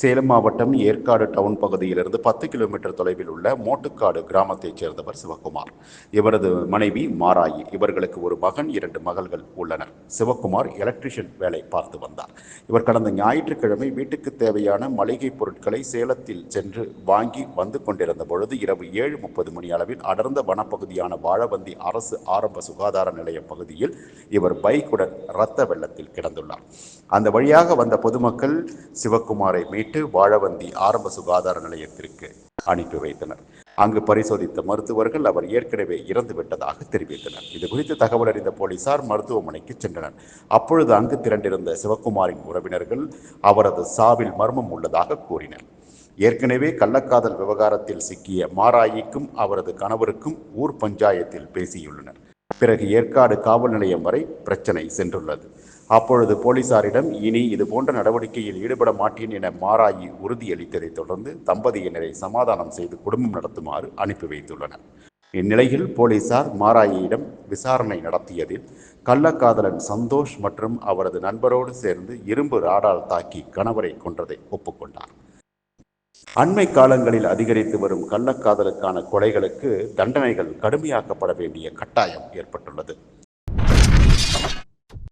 சேலம் மாவட்டம் ஏற்காடு டவுன் பகுதியிலிருந்து பத்து கிலோமீட்டர் தொலைவில் உள்ள மோட்டுக்காடு கிராமத்தைச் சேர்ந்தவர் சிவகுமார். இவரது மனைவி மாராயி. இவர்களுக்கு ஒரு மகன் இரண்டு மகள்கள் உள்ளனர். சிவகுமார் எலக்ட்ரிஷியன் வேலை பார்த்து வந்தார். இவர் கடந்த ஞாயிற்றுக்கிழமை வீட்டுக்கு தேவையான மளிகை பொருட்களை சேலத்தில் சென்று வாங்கி வந்து கொண்டிருந்த பொழுது இரவு ஏழு முப்பது மணி அளவில் அடர்ந்த வனப்பகுதியான வாழவந்தி அரசு ஆரம்ப சுகாதார நிலைய பகுதியில் இவர் பைக்குடன் இரத்த வெள்ளத்தில் கிடந்துள்ளார். அந்த வழியாக வந்த பொதுமக்கள் சிவக்குமாரை மீட்டு வாழவந்தி ஆரம்ப சுகாதார நிலையத்திற்கு அனுப்பி வைத்தனர். அங்கு பரிசோதித்த மருத்துவர்கள் அவர் ஏற்கனவே இறந்து விட்டதாக தெரிவித்தனர். இது குறித்து தகவல் அறிந்த போலீசார் மருத்துவமனைக்கு சென்றனர். அப்பொழுது அங்கு திரண்டிருந்த சிவக்குமாரின் உறவினர்கள் அவரது சாவில் மர்மம் உள்ளதாக கூறினர். ஏற்கனவே கள்ளக்காதல் விவகாரத்தில் சிக்கிய மாராயிக்கும் அவரது கணவருக்கும் ஊர் பஞ்சாயத்தில் பேசியுள்ளனர். பிறகு ஏற்காடு காவல் நிலையம் வரை பிரச்சனை சென்றுள்ளது. அப்பொழுது போலீசாரிடம் இனி இது போன்ற நடவடிக்கையில் ஈடுபட மாட்டேன் என மாராயி உறுதியளித்ததைத் தொடர்ந்து தம்பதியினரை சமாதானம் செய்து குடும்பம் நடத்துமாறு அனுப்பி வைத்துள்ளனர். இந்நிலையில் போலீசார் மாராயியிடம் விசாரணை நடத்தியதில் கள்ளக்காதலன் சந்தோஷ் மற்றும் அவரது நண்பரோடு சேர்ந்து இரும்பு ராடால் தாக்கி கணவரை கொன்றதை ஒப்புக்கொண்டார். அண்மை காலங்களில் அதிகரித்து வரும் கள்ளக்காதலுக்கான கொலைகளுக்கு தண்டனைகள் கடுமையாக்கப்பட வேண்டிய கட்டாயம் ஏற்பட்டுள்ளது.